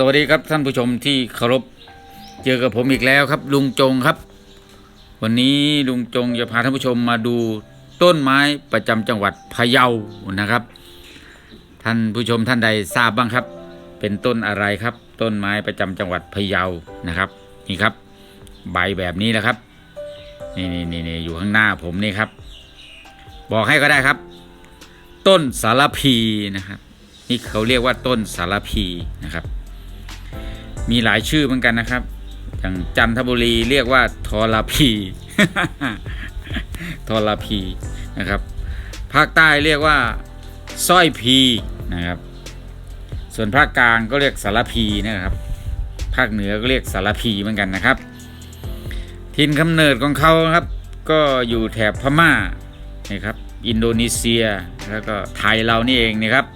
สวัสดีครับท่านผู้ชมที่เคารพเจอกับผมอีกแล้วครับ ลุงจงครับ วันนี้ลุงจงจะพาท่านผู้ชมมาดูต้นไม้ประจำจังหวัดพะเยานะครับ ท่านผู้ชมท่านใดทราบบ้างครับ เป็นต้นอะไรครับ ต้นไม้ประจำจังหวัดพะเยานะครับนี่ครับ ใบแบบนี้นะครับนี่นี่นี่นี่อยู่ข้างหน้าผมนี่ครับ บอกให้ก็ได้ครับ ต้นสารพีนะครับ นี่เขาเรียกว่าต้นสารพีนะครับ มีหลายชื่อเหมือนกันนะครับ อย่างจันทบุรีเรียกว่าทรพีทรพีนะครับ ภาคใต้เรียกว่าสร้อยพีนะครับ ส่วนภาคกลางก็เรียกสารพีนะครับ ภาคเหนือก็เรียกสารพีเหมือนกันนะครับ ทินกำเนิดของเขาครับ ก็อยู่แถบพม่านะครับ อินโดนีเซียแล้วก็ไทยเรานี่เองนะครับ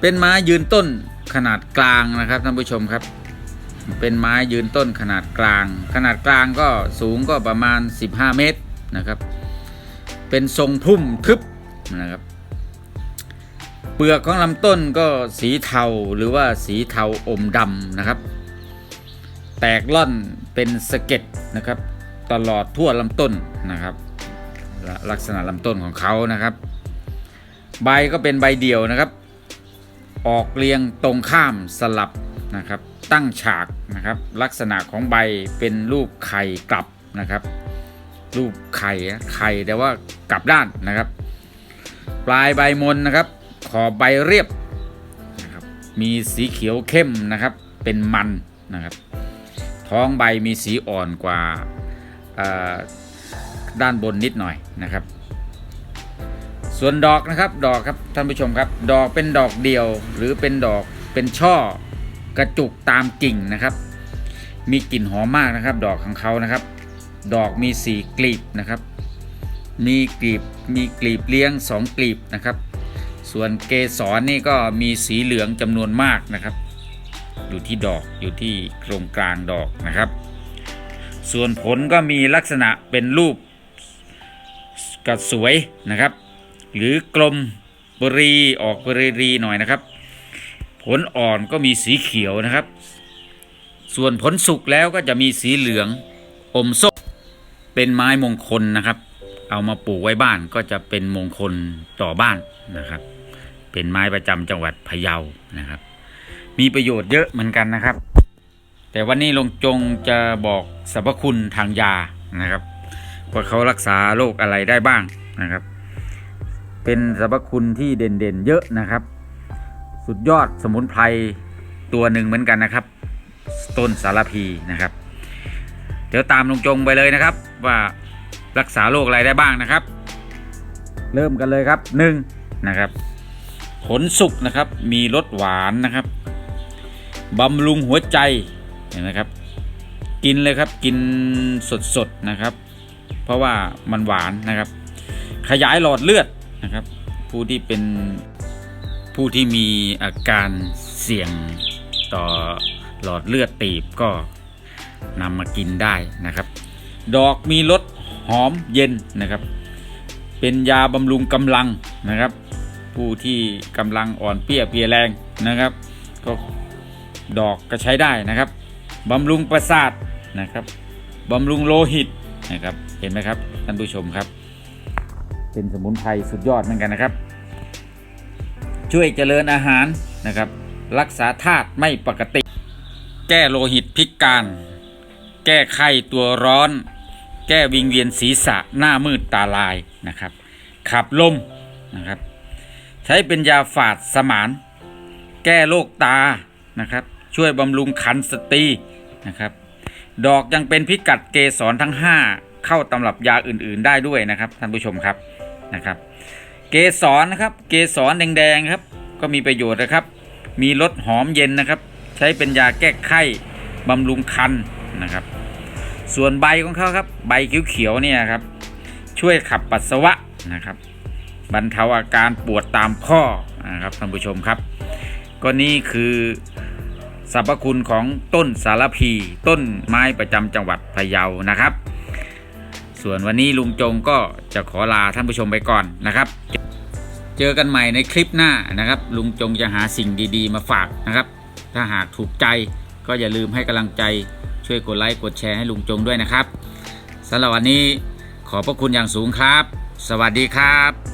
เป็นม้ยืนต้น ขนาดกลางนะครับท่านผู้ชมครับ เป็นไม้ยืนต้นขนาดกลาง ขนาดกลางก็สูงก็ประมาณ 15 เมตรนะครับ เป็นทรงพุ่มทึบนะครับ เปลือกของลำต้นก็สีเทาหรือว่าสีเทาอมดำนะครับ แตกล่อนเป็นสะเก็ดนะครับ ตลอดทั่วลำต้นนะครับลักษณะลำต้นของเขานะครับ ใบก็เป็นใบเดี่ยวนะครับ ออกเรียงตรงข้ามสลับนะครับ ตั้งฉากนะครับ ลักษณะของใบเป็นรูปไข่กลับนะครับ รูปไข่ไข่แต่ว่ากลับด้านนะครับ ปลายใบมนนะครับ ขอบใบเรียบนะครับมีสีเขียวเข้มนะครับ เป็นมันนะครับ ท้องใบมีสีอ่อนกว่าด้านบนนิดหน่อยนะครับ ส่วนดอกนะครับดอกครับท่านผู้ชมครับ ดอกเป็นดอกเดียว หรือเป็นดอกเป็นช่อกระจุกตามกิ่งนะครับ มีกลิ่นหอมมากนะครับ ดอกของเขานะครับ ดอกมีสีกลีบนะครับ มีกลีบมีกลีบเลี้ยงสองกลีบนะครับ ส่วนเกสรนี่ก็มีสีเหลืองจำนวนมากนะครับ อยู่ที่ดอกอยู่ที่ตรงกลางดอกนะครับ ส่วนผลก็มีลักษณะเป็นรูปกระสวยนะครับ หรือกลมบรีออกบรีรีหน่อยนะครับ ผลอ่อนก็มีสีเขียวนะครับ ส่วนผลสุกแล้วก็จะมีสีเหลืองอมส้มเป็นไม้มงคลนะครับ เอามาปลูกไว้บ้านก็จะเป็นมงคลต่อบ้านนะครับ เป็นไม้ประจำจังหวัดพะเยานะครับ มีประโยชน์เยอะเหมือนกันนะครับ แต่วันนี้ลงจงจะบอกสรรพคุณทางยานะครับว่าเขารักษาโรคอะไรได้บ้างนะครับ เป็นสรรพคุณที่เด่นๆ เยอะนะครับ สุดยอดสมุนไพรตัวหนึ่งเหมือนกันนะครับ ต้นสารพีนะครับ เดี๋ยวตามลุงจงไปเลยนะครับ ว่ารักษาโรคอะไรได้บ้างนะครับ เริ่มกันเลยครับหนึ่งนะครับ ผลสุกนะครับมีรสหวานนะครับบำรุงหัวใจเห็นไหมครับ กินเลยครับกินสดๆนะครับ เพราะว่ามันหวานนะครับ ขยายหลอดเลือด นะครับ ผู้ที่เป็นผู้ที่มีอาการเสี่ยงต่อหลอดเลือดตีบก็นำมากินได้นะครับ ดอกมีรสหอมเย็นนะครับ เป็นยาบำรุงกำลังนะครับ ผู้ที่กำลังอ่อนเปี้ยเพลียแรงนะครับ ก็ดอกก็ใช้ได้นะครับบำรุงประสาทนะครับบำรุงโลหิตนะครับ เห็นไหมครับท่านผู้ชมครับ เป็นสมุนไพรสุดยอดเหมือนกันนะครับ ช่วยเจริญอาหารนะครับ รักษาธาตุไม่ปกติ แก้โลหิตพิการ แก้ไข้ตัวร้อน แก้วิงเวียนศีรษะหน้ามืดตาลายนะครับ ขับลมนะครับ ใช้เป็นยาฝาดสมาน แก้โรคตานะครับ ช่วยบำรุงขันสตรีนะครับ ดอกยังเป็นพิกัดเกสรทั้ง 5 เข้าตำรับยาอื่นๆได้ด้วยนะครับท่านผู้ชมครับ นะครับ เกสรนะครับ เกสรแดงๆครับ ก็มีประโยชน์นะครับ มีรสหอมเย็นนะครับ ใช้เป็นยาแก้ไข้บำรุงคันนะครับ ส่วนใบของเขาครับ ใบเขียวๆเนี่ยครับ ช่วยขับปัสสาวะนะครับ บรรเทาอาการปวดตามข้อนะครับท่านผู้ชมครับ ก็นี่คือสรรพคุณของต้นสารพี ต้นไม้ประจำจังหวัดพะเยานะครับ ส่วนวันนี้ลุงจงก็จะขอลาท่านผู้ชมไปก่อนนะครับ เจอกันใหม่ในคลิปหน้านะครับ ลุงจงจะหาสิ่งดีๆ มาฝากนะครับ ถ้าหากถูกใจก็อย่าลืมให้กำลังใจช่วยกดไลค์กดแชร์ให้ลุงจงด้วยนะครับสำหรับวันนี้ขอบพระคุณอย่างสูงครับ สวัสดีครับ